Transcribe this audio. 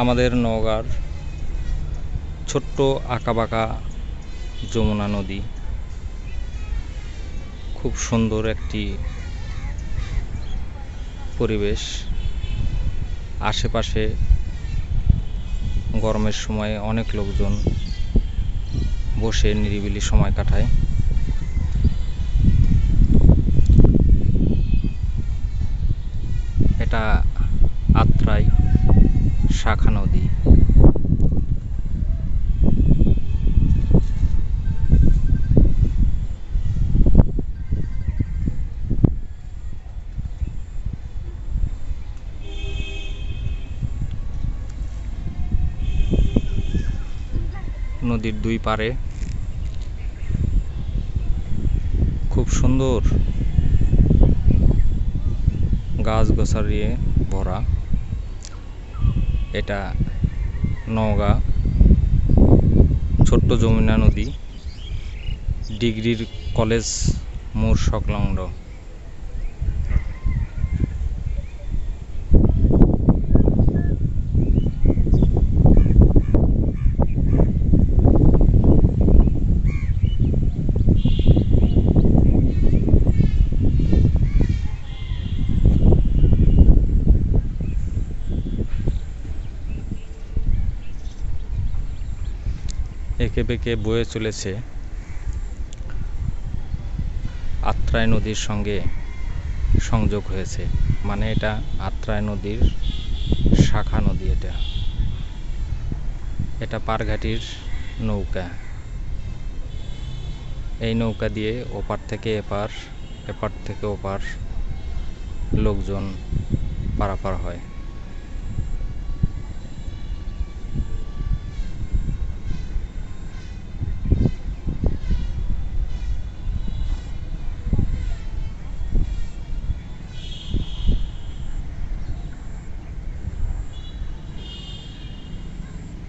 আমাদের নওগাঁর ছোট্ট আঁকাবাঁকা যমুনা নদী। খুব সুন্দর একটি পরিবেশ। আশেপাশে গরমের সময় অনেক লোকজন বসে নিরিবিলি সময় কাটায়। এটা আত্রাই শাখা নদী। নদীর দুই পারে খুব সুন্দর গাছ গোছারিয়ে ভরা। এটা নওগাঁ ছোট্ট যমুনা নদী ডিগ্রির কলেজ মোড় সংলগ্ন। এঁকে বেঁকে বয়ে চলেছে আত্রাই নদীর সঙ্গে সংযোগ হয়েছে। মানে এটা আত্রাই নদীর শাখা নদী এটা। এটা পারঘাটির নৌকা। এই নৌকা দিয়ে ওপার থেকে এপার এপার থেকে ওপার লোকজন পারাপার হয়।